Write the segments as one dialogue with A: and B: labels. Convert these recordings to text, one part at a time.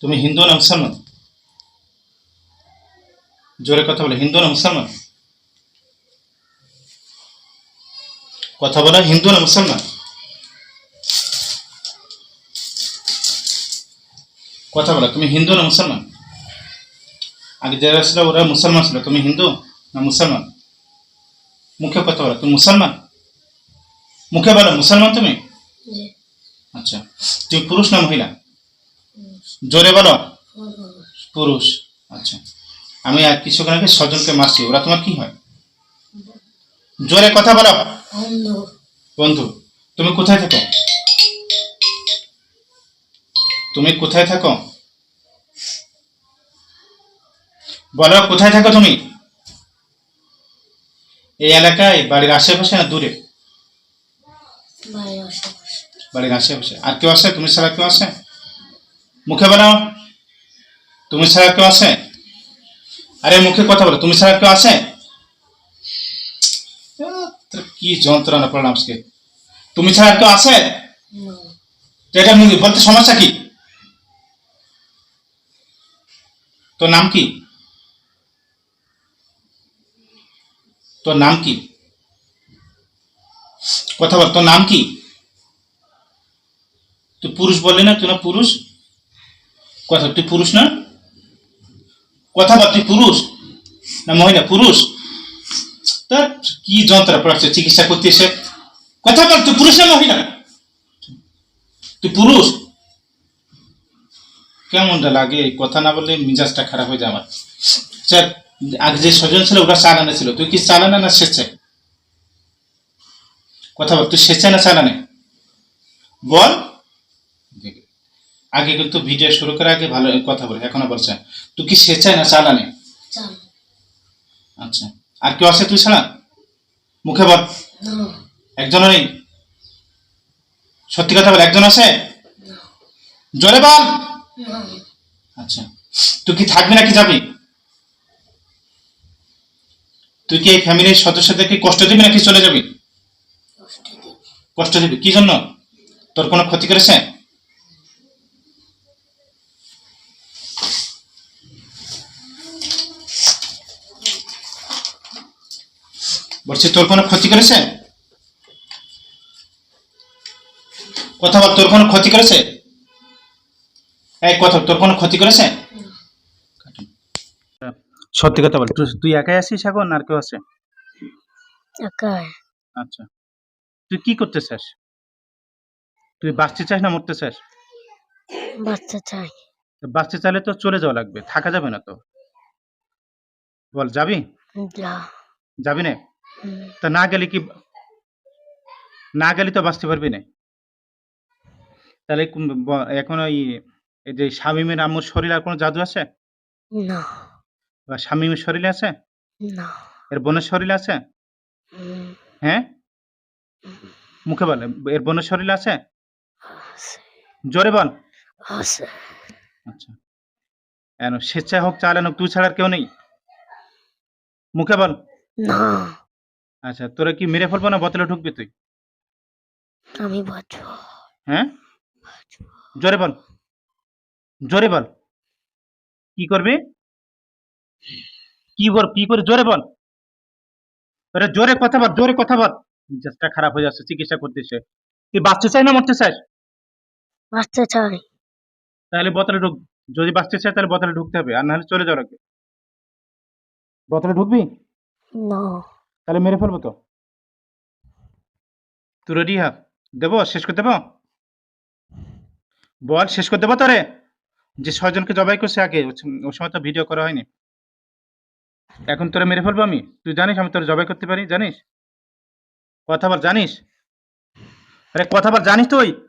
A: তুমি হিন্দু না মুসলমান? জোরে কথা বলো হিন্দু না মুসলমান? কথা বলো হিন্দু না মুসলমান? কথা বলো তুমি হিন্দু না মুসলমান? আগে যারা ছিল ওরা মুসলমান ছিল তুমি হিন্দু না মুসলমান? মুখে কথা বলো তুমি মুসলমান? মুখে বলো মুসলমান তুমি? আচ্ছা তুমি পুরুষ না মহিলা? জোরে বলো? পুরুষ। আচ্ছা। আমি আর কিছুক্ষণ আগে ছজনকে মারছি ওরা তোমার কি হয়? জোরে কথা বলো।
B: বন্ধু
A: তুমি কোথায় থাকো? তুমি কোথায় থাকো? বলো কোথায় থাকো তুমি? এই এলাকায় বাড়ির আশেপাশে না দূরে?
B: বাড়ির আশেপাশে।
A: বাড়ির আশেপাশে। আর কেউ আছে? তুমি ছাড়া কেউ আছে? মুখে বানাও। তুমি ছাড়া কেউ আছে? আরে মুখে কথা বলো তুমি ছাড়া কেউ আছে? কি যন্ত্রণা পড়লাম আজকে। তুমি ছাড়া কেউ আছে? এটা মুখে বলতে সমস্যা কি? তোর নাম কি? তোর নাম কি? কথা বল তোর নাম কি? তুই পুরুষ বললি না তুই না পুরুষ? কথা তুই পুরুষ না? কথা বল তুই পুরুষ? না, মহিলা, পুরুষ? তার কি যন্ত্রণা পড়াচ্ছে চিকিৎসা করতে এসে? কথা বল তুই পুরুষ না মহিলা? তুই পুরুষ। কেমনটা লাগে? কথা না বললে মিজাজটা খারাপ হয়ে যায় আমার। স্যার, আগে যে স্বজন ছিল, ওরা চালানে ছিল। তুই কি চালানে না স্বেচ্ছায়? কথা বল তুই স্বেচ্ছায় না চালানে? বল। আগে কিন্তু ভিডিও শুরু করার আগে ভালো কথা বলে। এখনও বলছে তুই কি স্বেচ্ছায় না চালানে?
B: চাল
A: আচ্ছা। আর কেউ আছে তুই ছাড়া? মুখে বল।
B: না।
A: একজনও নেই? সত্যি কথা বল একজন আছে?
B: না।
A: জোরে বল। আচ্ছা। তুই কি থাকবি নাকি যাবি? তুই কি এই ফ্যামিলির সদস্যদেরকে কষ্ট দিবি নাকি চলে যাবি?
B: কষ্ট দিবি।
A: কষ্ট দিবি। কি জন্য? তোর কোনো ক্ষতি করেছে? বলছি তোর কোনো ক্ষতি করেছে? কথা বল তোর কোনো ক্ষতি করেছে? এই কথা তোর কোনো ক্ষতি করেছে? সত্যি কথা বল তুই- একাই আছিস এখন আর কেউ আছে?
B: একাই।
A: আচ্ছা। তুই কি করতে চাস তুই বাঁচতে চাস না মরতে চাস?
B: বাচ্চা চাই।
A: বাঁচতে চাইলে তো চলে যাওয়া লাগবে থাকা যাবে না তো। বল যাবি? যাবি না? তা না গেলে কি না গেলে তো বাঁচতে পারবি না। তাহলে এখন ওই যে শামিমের আম্মুর শরীর আর কোনো জাদু আছে?
B: না।
A: বা শামিমের শরীরে আছে?
B: না।
A: এর বোনের শরীরে আছে? হ্যাঁ? মুখে বল এর বোনের শরীর আছে? জোরে বল।
B: আছে।
A: আচ্ছা। স্বেচ্ছায় হোক চালান হোক তুই ছাড়া আর কেউ নেই? মুখে বল।
B: না।
A: আচ্ছা তোরা কি মেরে ফেলব না বোতলে ঢুকবি তুই?
B: আমি বাঁচব।
A: হ্যাঁ? জোরে বল। জোরে বল। কি করবি? কি কর কি করে? জোরে বল। আরে জোরে কথা বল জোরে কথা বল। মেজাজটা খারাপ হয়ে যাচ্ছে চিকিৎসা করতেছে। তুই বাঁচতে চাই না মরতে চাস?
B: বাচ্চা চাই।
A: তাহলে বোতলে ঢুক যদি বাঁচতে চাই তাহলে বোতলে ঢুকতে হবে আর নাহলে চলে যাও লাগবে বোতলে ঢুকবি?
B: না।
A: তাহলে মেরে ফেলব তো। তুই রেডি হা দেবো? শেষ করে দেবো? বল শেষ করে দেবো তোরে? যে ছয়জনকে জবাই করছে আগে ও- ওই সময় তো ভিডিও করা হয়নি। এখন তোরে মেরে ফেলব আমি? তুই জানিস আমি তোর জবাই করতে পারি? জানিস? কথা বল জানিস? আরে কথা বল জানিস তুই?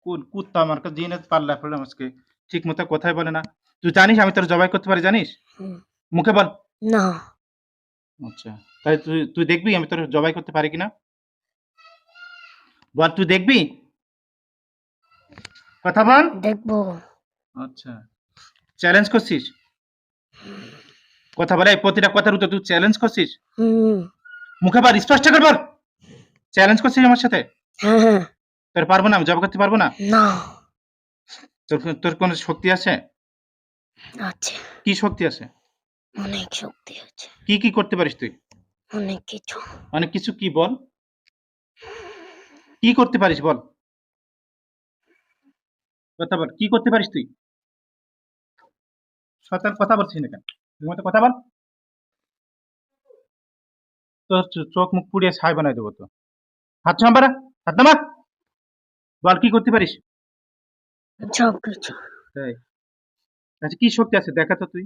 A: কোন কুত্তা আমার কাছে দিয়ে পাল্লা ফেললাম আজকে ঠিক মতো কথাই বলে না। তুই জানিস আমি তোর জবাই করতে পারি? জানিস? মুখে বল।
B: না।
A: আচ্ছা তাহলে তুই তুই দেখবি আমি তোর জবাই করতে পারি কিনা? বল তুই দেখবি? কথা বল।
B: দেখব।
A: আচ্ছা চ্যালেঞ্জ করছিস? কথা বলে এই প্রতিটা কথার উত্তর তুই চ্যালেঞ্জ করছিস?
B: হুম।
A: মুখে বল স্পষ্ট করে বল। চ্যালেঞ্জ করছিস আমার সাথে?
B: হ্যাঁ হ্যাঁ।
A: তোর পারব না আমি জব করতে পারব না?
B: না।
A: তোর তোর কোনো শক্তি আছে?
B: আছে।
A: কি শক্তি আছে?
B: অনেক শক্তি আছে।
A: কি কি করতে পারিস তুই?
B: অনেক কিছু।
A: অনেক কিছু কি বল? কি করতে পারিস বল? কথা বল কি করতে পারিস তুই? সতার কথা বলছিস না কেন? মতো কথা বল। তোর চোখ মুখ পুড়িয়ে ছাই বানাই দেবো তো। হাত নাম্বার হাত নামা। বল কি করতে পারিস?
B: সব কিছু
A: তাই। আচ্ছা কি শক্তি আছে? দেখা তো তুই।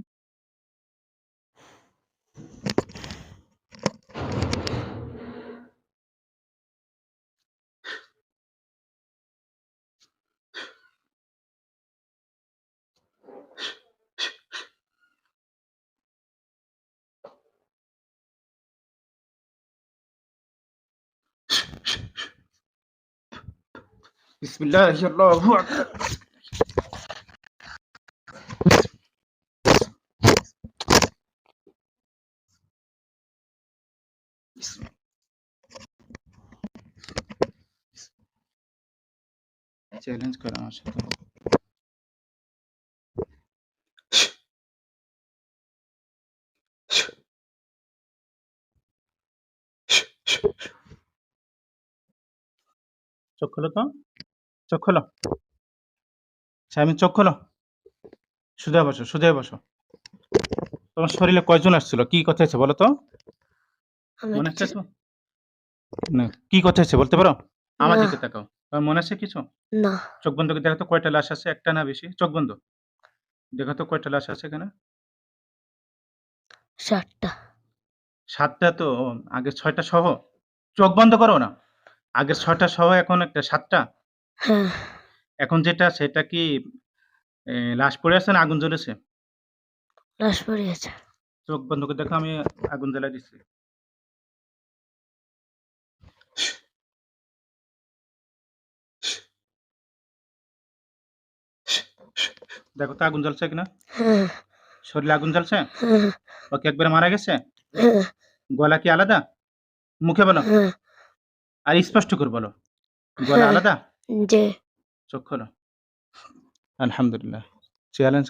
A: بسم الله الله أكبر চ্যালেঞ্জ কর আমার সাথে তো। স্বামী বসো সুদে বসো। তোমার শরীরে কয়জন আসছিল? কি কথা আছে বলো তো? মনে আছে না কি কথা আছে বলতে পারো? আমার। দিকে তাকাও। তোমার মনে আছে কিছু?
B: না।
A: চোখ বন্ধ করে দেখো তো কয়টা লাশ আছে একটা না বেশি? চোখ বন্ধ। দেখো তো কয়টা লাশ আছে এখানে।
B: সাতটা।
A: সাতটা তো আগে ছয়টা সহ। চোখ বন্ধ করো না। আগের ছয়টা সহ এখন একটা সাতটা।
B: হ্যাঁ।
A: এখন যেটা সেটা কি লাশ পড়ে আছে না আগুন জ্বলেছে?
B: লাশ পড়িয়েছে
A: চোখ বন্ধ করে দেখো আমি আগুন জ্বালা দিচ্ছি। দেখো তো আগুন জ্বলছে কিনা?
B: হ্যাঁ।
A: শরীরে আগুন জ্বলছে?
B: হ্যাঁ।
A: ওকে একবারে মারা গেছে?
B: হ্যাঁ।
A: গলা কি আলাদা? মুখে বলো। আর স্পষ্ট করে বলো। গলা। আলাদা? চোখ খোলো। আলহামদুলিল্লাহ। চ্যালেঞ্জ